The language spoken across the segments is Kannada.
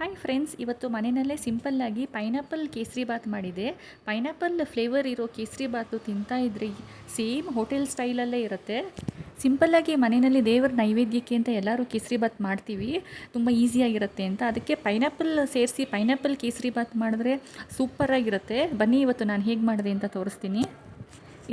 ಹಾಯ್ ಫ್ರೆಂಡ್ಸ್ ಇವತ್ತು ಮನೆಯಲ್ಲೇ ಸಿಂಪಲ್ಲಾಗಿ ಪೈನಾಪಲ್ ಕೇಸರಿ ಬಾತ್ ಮಾಡಿದೆ. ಪೈನಾಪಲ್ ಫ್ಲೇವರ್ ಇರೋ ಕೇಸರಿ ಬಾತು ತಿಂತಾ ಇದ್ರೆ. ಸೇಮ್ ಹೋಟೆಲ್ ಸ್ಟೈಲಲ್ಲೇ ಇರುತ್ತೆ. ಸಿಂಪಲ್ಲಾಗಿ ಮನೆಯಲ್ಲಿ ದೇವರ ನೈವೇದ್ಯಕ್ಕೆ ಅಂತ ಎಲ್ಲರೂ ಕೇಸರಿ ಬಾತ್ ಮಾಡ್ತೀವಿ. ತುಂಬ ಈಸಿಯಾಗಿರುತ್ತೆ ಅಂತ. ಅದಕ್ಕೆ ಪೈನಾಪಲ್ ಸೇರಿಸಿ ಪೈನಾಪಲ್ ಕೇಸರಿ ಬಾತ್ ಮಾಡಿದ್ರೆ ಸೂಪರಾಗಿರುತ್ತೆ ಬನ್ನಿ ಇವತ್ತು ನಾನು ಹೇಗೆ ಮಾಡಿದೆ ಅಂತ ತೋರಿಸ್ತೀನಿ.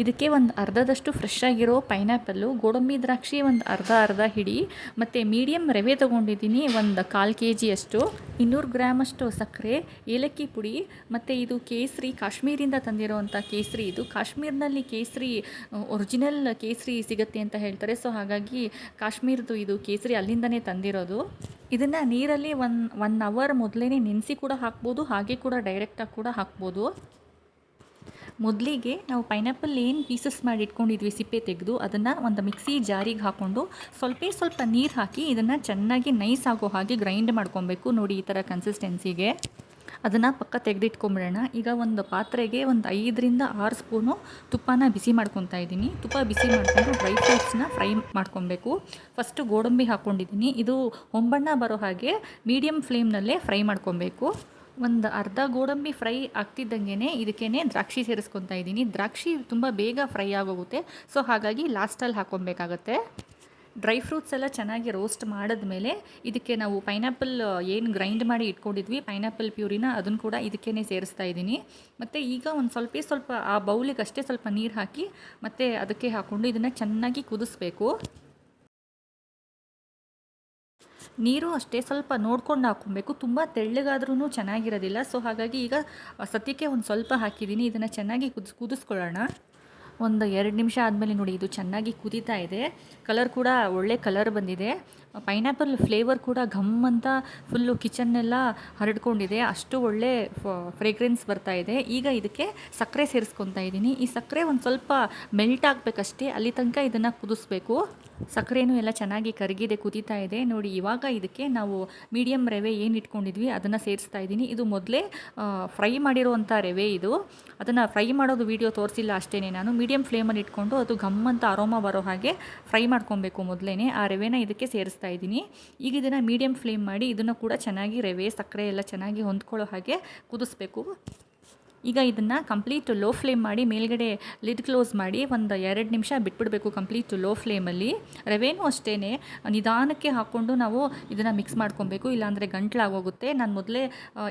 ಇದಕ್ಕೆ ಒಂದು ಅರ್ಧದಷ್ಟು ಫ್ರೆಶ್ ಆಗಿರೋ ಪೈನಾಪಲ್ಲು ಗೋಡಂಬಿ ದ್ರಾಕ್ಷಿ ಒಂದು ಅರ್ಧ ಅರ್ಧ ಹಿಡಿ, ಮತ್ತು ಮೀಡಿಯಮ್ ರವೆ ತೊಗೊಂಡಿದ್ದೀನಿ, ಒಂದು ಕಾಲು ಕೆ ಜಿಯಷ್ಟು ಇನ್ನೂರು ಗ್ರಾಮಷ್ಟು ಸಕ್ಕರೆ, ಏಲಕ್ಕಿ ಪುಡಿ, ಮತ್ತು ಇದು ಕೇಸರಿ, ಕಾಶ್ಮೀರಿಂದ ತಂದಿರೋವಂಥ ಕೇಸರಿ ಇದು. ಕಾಶ್ಮೀರ್ನಲ್ಲಿ ಕೇಸರಿ ಒರಿಜಿನಲ್ ಕೇಸರಿ ಸಿಗುತ್ತೆ ಅಂತ ಹೇಳ್ತಾರೆ. ಸೊ ಹಾಗಾಗಿ ಕಾಶ್ಮೀರದ್ದು ಇದು ಕೇಸರಿ ಅಲ್ಲಿಂದನೇ ತಂದಿರೋದು. ಇದನ್ನು ನೀರಲ್ಲಿ ಒನ್ ಒನ್ ಅವರ್ ಮೊದಲೇ ನೆನೆಸಿ ಕೂಡ ಹಾಕ್ಬೋದು, ಹಾಗೆ ಕೂಡ ಡೈರೆಕ್ಟಾಗಿ ಕೂಡ ಹಾಕ್ಬೋದು. ಮೊದಲಿಗೆ ನಾವು ಪೈನಾಪಲ್ ಏನು ಪೀಸಸ್ ಮಾಡಿ ಇಟ್ಕೊಂಡಿದ್ವಿ ಸಿಪ್ಪೆ ತೆಗೆದು, ಅದನ್ನು ಒಂದು ಮಿಕ್ಸಿ ಜಾರಿಗೆ ಹಾಕ್ಕೊಂಡು ಸ್ವಲ್ಪ ಸ್ವಲ್ಪ ನೀರು ಹಾಕಿ ಇದನ್ನು ಚೆನ್ನಾಗಿ ನೈಸ್ ಆಗೋ ಹಾಗೆ ಗ್ರೈಂಡ್ ಮಾಡ್ಕೊಬೇಕು. ನೋಡಿ ಈ ಥರ ಕನ್ಸಿಸ್ಟೆನ್ಸಿಗೆ ಅದನ್ನು ಪಕ್ಕ ತೆಗೆದಿಟ್ಕೊಂಬಿಡೋಣ. ಈಗ ಒಂದು ಪಾತ್ರೆಗೆ ಒಂದು ಐದರಿಂದ ಆರು ಸ್ಪೂನು ತುಪ್ಪನ ಬಿಸಿ ಮಾಡ್ಕೊತಾ ಇದ್ದೀನಿ. ತುಪ್ಪ ಬಿಸಿ ಮಾಡಿಕೊಂಡು ಡ್ರೈ ಫ್ರೂಟ್ಸ್ನ ಫ್ರೈ ಮಾಡ್ಕೊಬೇಕು. ಫಸ್ಟು ಗೋಡಂಬಿ ಹಾಕ್ಕೊಂಡಿದ್ದೀನಿ ಇದು ಹೊಂಬಣ್ಣ ಬರೋ ಹಾಗೆ ಮೀಡಿಯಮ್ ಫ್ಲೇಮ್ನಲ್ಲೇ ಫ್ರೈ ಮಾಡ್ಕೊಬೇಕು. ಒಂದು ಅರ್ಧ ಗೋಡಂಬಿ ಫ್ರೈ ಆಗ್ತಿದ್ದಂಗೆ ಇದಕ್ಕೇ ದ್ರಾಕ್ಷಿ ಸೇರಿಸ್ಕೊತಾ ಇದ್ದೀನಿ. ದ್ರಾಕ್ಷಿ ತುಂಬ ಬೇಗ ಫ್ರೈ ಆಗೋಗುತ್ತೆ. ಸೊ ಹಾಗಾಗಿ ಲಾಸ್ಟಲ್ಲಿ ಹಾಕ್ಕೊಬೇಕಾಗತ್ತೆ ಡ್ರೈ ಫ್ರೂಟ್ಸ್ ಎಲ್ಲ ಚೆನ್ನಾಗಿ ರೋಸ್ಟ್ ಮಾಡಿದ್ಮೇಲೆ ಇದಕ್ಕೆ ನಾವು ಪೈನಾಪಲ್ ಏನು ಗ್ರೈಂಡ್ ಮಾಡಿ ಇಟ್ಕೊಂಡಿದ್ವಿ, ಪೈನಾಪಲ್ ಪ್ಯೂರಿನ ಅದನ್ನು ಕೂಡ ಇದಕ್ಕೇ ಸೇರಿಸ್ತಾ ಇದ್ದೀನಿ. ಮತ್ತು ಈಗ ಒಂದು ಸ್ವಲ್ಪ ಸ್ವಲ್ಪ ಆ ಬೌಲಿಗೆ ಅಷ್ಟೇ ಸ್ವಲ್ಪ ನೀರು ಹಾಕಿ ಮತ್ತು ಅದಕ್ಕೆ ಹಾಕ್ಕೊಂಡು ಇದನ್ನು ಚೆನ್ನಾಗಿ ಕುದಿಸ್ಬೇಕು. ನೀರು ಅಷ್ಟೇ ಸ್ವಲ್ಪ ನೋಡ್ಕೊಂಡು ಹಾಕ್ಕೊಬೇಕು ತುಂಬ ತೆಳ್ಳಗಾದ್ರೂ ಚೆನ್ನಾಗಿರೋದಿಲ್ಲ. ಸೊ ಹಾಗಾಗಿ ಈಗ ಸತ್ಯಕ್ಕೆ ಒಂದು ಸ್ವಲ್ಪ ಹಾಕಿದ್ದೀನಿ. ಇದನ್ನು ಚೆನ್ನಾಗಿ ಕುದಿಸ್, ಕುದಿಸ್ಕೊಳ್ಳೋಣ. ಒಂದು ಎರಡು ನಿಮಿಷ ಆದಮೇಲೆ ನೋಡಿ, ಇದು ಚೆನ್ನಾಗಿ ಕುದೀತಾ ಇದೆ. ಕಲರ್ ಕೂಡ ಒಳ್ಳೆ ಕಲರ್ ಬಂದಿದೆ. ಪೈನಾಪಲ್ ಫ್ಲೇವರ್ ಕೂಡ ಘಮ್ ಅಂತ ಫುಲ್ಲು ಕಿಚನ್ನೆಲ್ಲ ಹರಡ್ಕೊಂಡಿದೆ. ಅಷ್ಟು ಒಳ್ಳೆ ಫ್ರೇಗ್ರೆನ್ಸ್ ಬರ್ತಾ ಇದೆ. ಈಗ ಇದಕ್ಕೆ ಸಕ್ಕರೆ ಸೇರಿಸ್ಕೊತಾ ಇದ್ದೀನಿ. ಈ ಸಕ್ಕರೆ ಒಂದು ಸ್ವಲ್ಪ ಮೆಲ್ಟ್ ಆಗಬೇಕಷ್ಟೇ. ಅಲ್ಲಿ ತನಕ ಇದನ್ನು ಕುದಿಸ್ಬೇಕು. ಸಕ್ಕರೆನೂ ಎಲ್ಲ ಚೆನ್ನಾಗಿ ಕರಗಿದೆ, ಕುದೀತಾ ಇದೆ. ನೋಡಿ, ಇವಾಗ ಇದಕ್ಕೆ ನಾವು ಮೀಡಿಯಮ್ ರವೆ ಏನು ಇಟ್ಕೊಂಡಿದ್ವಿ, ಅದನ್ನು ಸೇರಿಸ್ತಾ ಇದ್ದೀನಿ. ಇದು ಮೊದಲೇ ಫ್ರೈ ಮಾಡಿರುವಂಥ ರವೆ ಇದು. ಅದನ್ನು ಫ್ರೈ ಮಾಡೋದು ವೀಡಿಯೋ ತೋರಿಸಿಲ್ಲ ಅಷ್ಟೇ ನಾನು. ಮೀಡಿಯಮ್ ಫ್ಲೇಮಲ್ಲಿ ಇಟ್ಕೊಂಡು ಅದು ಘಮ್ ಅಂತ ಅರೋಮ ಬರೋ ಹಾಗೆ ಫ್ರೈ ಮಾಡ್ಕೊಬೇಕು ಮೊದಲೇ ಆ ರವೆನ ಇದಕ್ಕೆ ಸೇರಿಸ್ತಾ ಇದ್ದೀನಿ. ಈಗ ಇದನ್ನು ಮೀಡಿಯಮ್ ಫ್ಲೇಮ್ ಮಾಡಿ ಇದನ್ನು ಕೂಡ ಚೆನ್ನಾಗಿ ರವೆ, ಸಕ್ಕರೆ ಎಲ್ಲ ಚೆನ್ನಾಗಿ ಹೊಂದ್ಕೊಳ್ಳೋ ಹಾಗೆ ಕುದಿಸ್ಬೇಕು. ಈಗ ಇದನ್ನು ಕಂಪ್ಲೀಟ್ ಲೋ ಫ್ಲೇಮ್ ಮಾಡಿ ಮೇಲ್ಗಡೆ ಲಿಡ್ ಕ್ಲೋಸ್ ಮಾಡಿ ಒಂದು ಎರಡು ನಿಮಿಷ ಬಿಟ್ಬಿಡಬೇಕು ಕಂಪ್ಲೀಟ್ ಲೋ ಫ್ಲೇಮಲ್ಲಿ ರವೆನೂ ಅಷ್ಟೇ ನಿಧಾನಕ್ಕೆ ಹಾಕ್ಕೊಂಡು ನಾವು ಇದನ್ನು ಮಿಕ್ಸ್ ಮಾಡ್ಕೊಬೇಕು. ಇಲ್ಲಾಂದರೆ ಗಂಟ್ಲಾಗೋಗುತ್ತೆ. ನಾನು ಮೊದಲೇ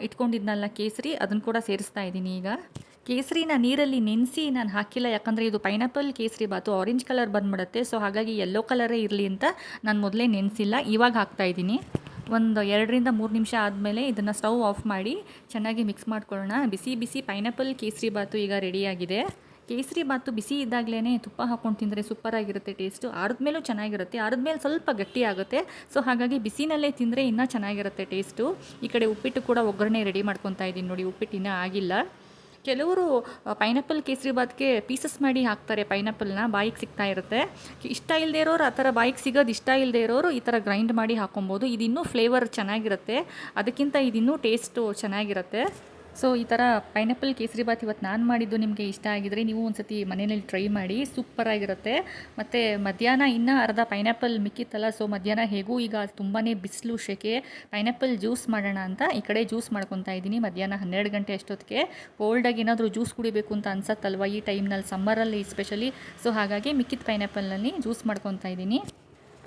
ಇಟ್ಕೊಂಡಿದ್ನಲ್ಲ ಕೇಸರಿ ಅದನ್ನು ಕೂಡ ಸೇರಿಸ್ತಾ ಇದ್ದೀನಿ ಈಗ. ಕೇಸರಿನ ನೀರಲ್ಲಿ ನೆನೆಸಿ ನಾನು ಹಾಕಿಲ್ಲ. ಯಾಕಂದರೆ ಇದು pineapple kesari bath. Orange colour ಬಂದ್ಬಿಡುತ್ತೆ. ಸೊ ಹಾಗಾಗಿ ಯೆಲ್ಲೋ ಕಲರೇ ಇರಲಿ ಅಂತ ನಾನು ಮೊದಲೇ ನೆನೆಸಿಲ್ಲ. ಇವಾಗ ಹಾಕ್ತಾಯಿದ್ದೀನಿ ಒಂದು ಎರಡರಿಂದ ಮೂರು ನಿಮಿಷ ಆದಮೇಲೆ ಇದನ್ನು ಸ್ಟವ್ ಆಫ್ ಮಾಡಿ ಚೆನ್ನಾಗಿ ಮಿಕ್ಸ್ ಮಾಡ್ಕೊಳ್ಳೋಣ. ಬಿಸಿ ಬಿಸಿ ಪೈನಾಪಲ್ ಕೇಸರಿ ಬಾತು ಈಗ ರೆಡಿಯಾಗಿದೆ ಕೇಸರಿ ಬಾತು ಬಿಸಿ ಇದ್ದಾಗಲೇ ತುಪ್ಪ ಹಾಕ್ಕೊಂಡು ತಿಂದರೆ ಸೂಪರಾಗಿರುತ್ತೆ ಟೇಸ್ಟು ಆರಿದ್ಮೇಲೂ ಚೆನ್ನಾಗಿರುತ್ತೆ. ಆರಿದ್ಮೇಲೆ ಸ್ವಲ್ಪ ಗಟ್ಟಿ ಆಗುತ್ತೆ. ಸೊ ಹಾಗಾಗಿ ಬಿಸಿನಲ್ಲೇ ತಿಂದರೆ ಇನ್ನೂ ಚೆನ್ನಾಗಿರುತ್ತೆ ಟೇಸ್ಟು ಈ ಕಡೆ ಉಪ್ಪಿಟ್ಟು ಕೂಡ ಒಗ್ಗರಣೆ ರೆಡಿ ಮಾಡ್ಕೊತಾ ಇದ್ದೀನಿ ನೋಡಿ ಉಪ್ಪಿಟ್ಟು ಇನ್ನೂ ಆಗಿಲ್ಲ. ಕೆಲವರು ಪೈನಾಪಲ್ ಕೇಸರಿ ಬಾತ್ಗೆ ಪೀಸಸ್ ಮಾಡಿ ಹಾಕ್ತಾರೆ ಪೈನಾಪಲ್ನ ಬಾಯಿಗೆ ಸಿಗ್ತಾ ಇರುತ್ತೆ. ಇಷ್ಟ ಇಲ್ಲದೆ ಇರೋರು ಆ ಥರ ಬಾಯಿಗೆ ಸಿಗೋದು ಇಷ್ಟ ಇಲ್ಲದೆ ಇರೋರು ಈ ಥರ ಗ್ರೈಂಡ್ ಮಾಡಿ ಹಾಕೊಬೋದು. ಇದಿನ್ನೂ ಫ್ಲೇವರ್ ಚೆನ್ನಾಗಿರುತ್ತೆ. ಅದಕ್ಕಿಂತ ಇದಿನ್ನೂ ಟೇಸ್ಟು ಚೆನ್ನಾಗಿರುತ್ತೆ. ಸೊ, ಈ ಥರ ಪೈನಾಪಲ್ ಕೇಸರಿ ಬಾತ್ ಇವತ್ತು ನಾನು ಮಾಡಿದ್ದು ನಿಮಗೆ ಇಷ್ಟ ಆಗಿದ್ರೆ ನೀವು ಒಂದು ಸತಿ ಮನೆಯಲ್ಲಿ ಟ್ರೈ ಮಾಡಿ ಸೂಪರಾಗಿರುತ್ತೆ ಮತ್ತು ಮಧ್ಯಾಹ್ನ ಇನ್ನೂ ಅರ್ಧ ಪೈನಾಪಲ್ ಮಿಕ್ಕಿತ್ತಲ್ಲ ಸೊ ಮಧ್ಯಾಹ್ನ ಹೇಗೂ ಈಗ ತುಂಬಾ ಬಿಸಿಲು ಶೆಕೆ ಪೈನಾಪಲ್ ಜ್ಯೂಸ್ ಮಾಡೋಣ ಅಂತ ಈ ಕಡೆ ಜ್ಯೂಸ್ ಮಾಡ್ಕೊತಾ ಇದ್ದೀನಿ. ಮಧ್ಯಾಹ್ನ ಹನ್ನೆರಡು ಗಂಟೆ ಅಷ್ಟೊತ್ತಿಗೆ. ಕೋಲ್ಡಾಗಿ ಏನಾದರೂ ಜ್ಯೂಸ್ ಕುಡಿಬೇಕು ಅಂತ ಅನ್ಸತ್ತಲ್ವ ಈ ಟೈಮ್ನಲ್ಲಿ ಸಮ್ಮರಲ್ಲಿ ಸ್ಪೆಷಲಿ ಸೊ ಹಾಗಾಗಿ ಮಿಕ್ಕಿದ ಪೈನಾಪಲ್ನಲ್ಲಿ ಜ್ಯೂಸ್ ಮಾಡ್ಕೊತಾ ಇದ್ದೀನಿ.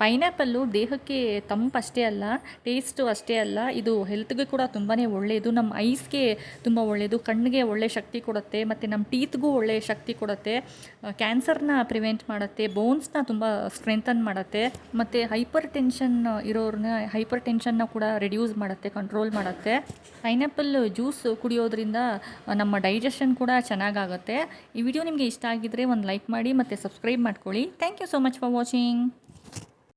ಪೈನಾಪಲ್ಲು ದೇಹಕ್ಕೆ ತಂಪಷ್ಟೇ ಅಲ್ಲ, ಟೇಸ್ಟು ಅಷ್ಟೇ ಅಲ್ಲ, ಇದು ಹೆಲ್ತ್ಗೆ ಕೂಡ ತುಂಬಾ ಒಳ್ಳೆಯದು ನಮ್ಮ ಐಸ್ಗೆ ತುಂಬ ಒಳ್ಳೆಯದು ಕಣ್ಣಿಗೆ ಒಳ್ಳೆ ಶಕ್ತಿ ಕೊಡುತ್ತೆ, ಮತ್ತು ನಮ್ಮ ಟೀತ್ಗೂ ಒಳ್ಳೆ ಶಕ್ತಿ ಕೊಡುತ್ತೆ ಕ್ಯಾನ್ಸರ್ನ ಪ್ರಿವೆಂಟ್ ಮಾಡುತ್ತೆ, ಬೋನ್ಸ್ನ ತುಂಬ ಸ್ಟ್ರೆಂಥನ್ ಮಾಡುತ್ತೆ, ಮತ್ತು ಹೈಪರ್ ಟೆನ್ಷನ್ ಇರೋರನ್ನ ಹೈಪರ್ ಟೆನ್ಷನ್ನ ಕೂಡ ರಿಡ್ಯೂಸ್ ಮಾಡುತ್ತೆ, ಕಂಟ್ರೋಲ್ ಮಾಡುತ್ತೆ. ಪೈನಾಪಲ್ ಜ್ಯೂಸ್ ಕುಡಿಯೋದ್ರಿಂದ ನಮ್ಮ ಡೈಜೆಷನ್ ಕೂಡ ಚೆನ್ನಾಗಾಗುತ್ತೆ. ಈ ವಿಡಿಯೋ ನಿಮಗೆ ಇಷ್ಟ ಆಗಿದ್ದರೆ ಒಂದು ಲೈಕ್ ಮಾಡಿ ಮತ್ತು ಸಬ್ಸ್ಕ್ರೈಬ್ ಮಾಡ್ಕೊಳ್ಳಿ. Thank you so much for watching.